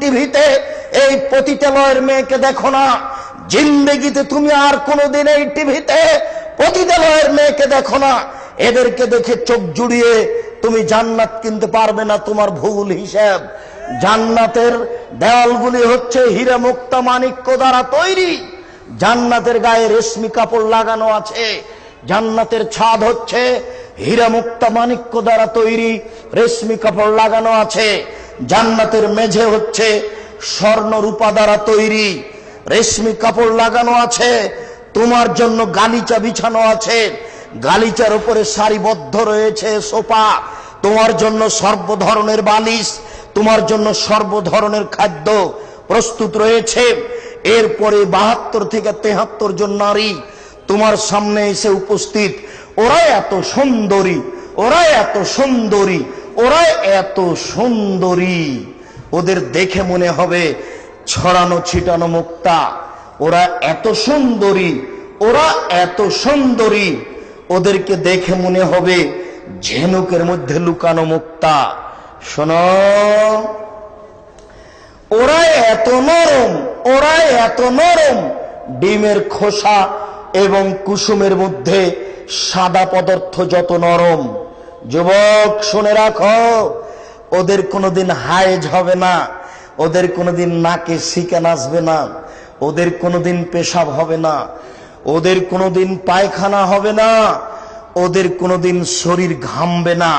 টিভিতে এই পতিতালয়ের মেয়েকে দেখো না। জিন্দেগিতে তুমি আর কোনোদিন এই টিভিতে পতিতালয়ের মেয়েকে দেখো না। এদেরকে দেখে চোখ জুড়িয়ে তুমি জান্নাত কিনতে পারবে না তোমার ভুল হিসাব। জান্নাতের দেওয়ালগুলি হচ্ছে হীরা মুক্তা মানিক্য দ্বারা তৈরি। জান্নাতের গায়ে রেশমি কাপড় লাগানো আছে। জান্নাতের ছাদ হচ্ছে হীরা মুক্তা মানিক্য দ্বারা তৈরি। রেশমি কাপড় লাগানো আছে। জান্নাতের মেঝে হচ্ছে স্বর্ণ রূপা দ্বারা তৈরি। রেশমি কাপড় লাগানো আছে, তোমার জন্য গালিচা বিছানো আছে। গালিচার উপরে সারিবদ্ধ রয়েছে সোফা। তোমার জন্য সর্ব ধরনের বালিশ, তোমার জন্য সর্ব ধরনের খাদ্য প্রস্তুত রয়েছে। এরপরে বাহাত্তর থেকে তেহাত্তর জন নারী তোমার সামনে এসে উপস্থিত। ওরা এত সুন্দরী, ওরা এত সুন্দরী। ওরা এত সুন্দরী। ওদের দেখে মনে হবে ছড়ানো ছিটানো মুক্তা। ওরা এত সুন্দরী, ওরা এত সুন্দরী। ওদেরকে দেখে মনে হবে ঝেনুকের মধ্যে লুকানো মুক্তা। শোনো, ওরা এত নরম, ওরা এত নরম। ডিমের খোসা এবং কুসুমের মধ্যে সাদা পদার্থ যত নরম। যুবক, শুনে রাখো, ওদের কোনোদিন হায়েজ হবে না, ওদের কোনোদিন নাকে শিকান আসবে না, ওদের কোনোদিন পেশাব হবে না, ওদের কোনোদিন পায়খানা হবে না, ওদের কোনোদিন শরীর ঘামবে না,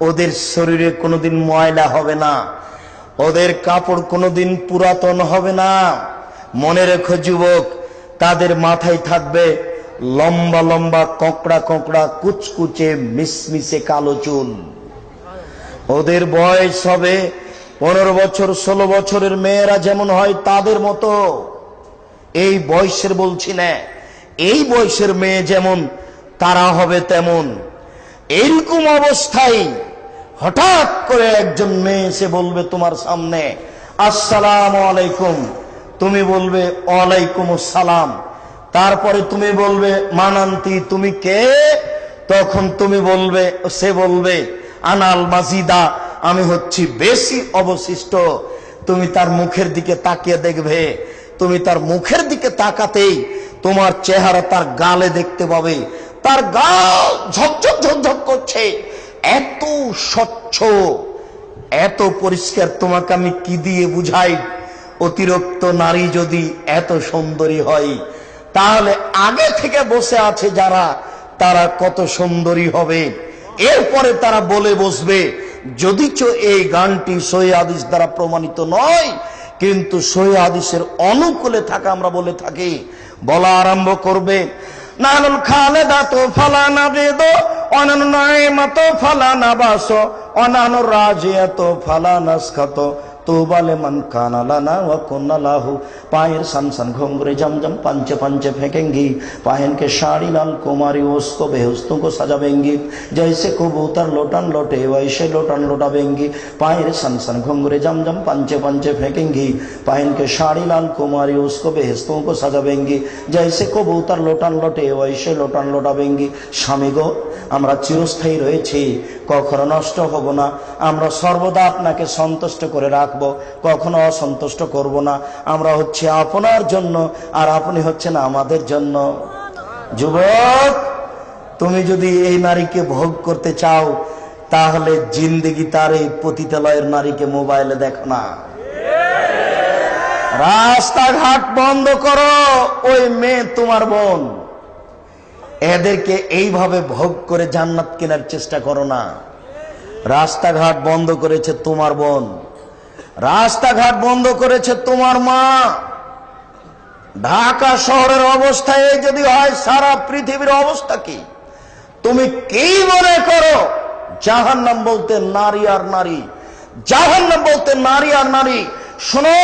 ওদের শরীরে কোনোদিন ময়লা হবে না, ওদের কাপড় কোনোদিন পুরাতন হবে না। মনে রেখো যুবক, তাদের মাথায় থাকবে লম্বা লম্বা কঁকড়া কঁকড়া কুচকুচে মিসমিসে কালো চুল। ওদের বয়স হবে পনেরো বছর, ষোলো বছরের মেয়েরা যেমন হয় তাদের মতো। এই বয়সের বলছি না, এই বয়সের মেয়ে যেমন, তারা হবে তেমন। এরকম অবস্থায় হঠাৎ করে একজন মেয়ে এসে বলবে তোমার সামনে, আসসালাম আলাইকুম। তুমি বলবে, ওয়ালাইকুম সালাম তারপরে তুমি বলবে, মানান্তি, তুমি কে? তখন তুমি বলবে, সে বলবে, আনাল মাজিদা, আমি হচ্ছি বেশি অবশিষ্ট। তুমি তার মুখের দিকে তাকিয়ে দেখবে। তুমি তার মুখের দিকে তাকাতেই তোমার চেহারা তার গালে দেখতে পাবে। তার গাল ঝকঝক ঝকঝক করছে। এত স্বচ্ছ, এত পরিষ্কার, তোমাকে আমি কি দিয়ে বুঝাই? অতিরিক্ত নারী যদি এত সুন্দরী হয় তাহলে আগে থেকে বসে আছে যারা, তারা কত সুন্দরী হবে। এরপরে তারা বলে বসবে যদি যদিচ এই গানটি সহি দ্বারা প্রমাণিত নয়, কিন্তু সহি অনুকূলে থাকা আমরা বলে থাকি। বলা আরম্ভ করবে, নানুল খালেদা তো ফালানা বেদ অনানু স্খাত তোবালে মান কানালানা ও কন্যালাহু পায়ের সানসান ঘুমরে জমজম, পাঞ্চে পাঞ্চে ফেঁকেঙ্গি। পায়েনকে শাড়ি, লাল কুমারী, ওস্ত বেহস্তু কো সাজাবেঙ্গি। জৈসে কবুতর লোটান লোটে ওইসে লোটান লোটাবেঙ্গি। পায়ের সানসান ঘুমরে জমজম, পাঞ্চে পাঞ্চে ফেঁকেঙ্গি। পায়েনকে শাড়ি, লাল কুমারী, ওস্ত বেহস্তু কো সাজাবেঙ্গি। জৈসে কবুতর লোটান লোটে ওইসে লোটান লোটাবেঙ্গি। স্বামী গো, আমরা চিরস্থায়ী রয়েছি, কখনো নষ্ট হব না। আমরা সর্বদা আপনাকে সন্তুষ্ট করে রাখ রাখব কখনো অসন্তুষ্ট করব না। আমরা হচ্ছে আপনার জন্য, আর আপনি হচ্ছেন আমাদের জন্য। যুবক, তুমি যদি এই নারীকে ভোগ করতে চাও, তাহলে জিন্দেগি তার এই পতিতালয়ের নারীকে মোবাইলে দেখো না। রাস্তাঘাট বন্ধ করো, ওই মেয়ে তোমার বোন। এদেরকে এইভাবে ভোগ করে জান্নাত কেনার চেষ্টা করো না। রাস্তাঘাট বন্ধ করেছে তোমার বোন। রাস্তাঘাট বন্ধ করেছে তোমার মা। ঢাকা শহরের অবস্থা এই যদি হয়, সারা পৃথিবীর অবস্থা কি? তুমি কি মনে করো? জাহান্নাম বলতে নারী আর নারী। জাহান্নাম বলতে নারী আর নারী। শোনো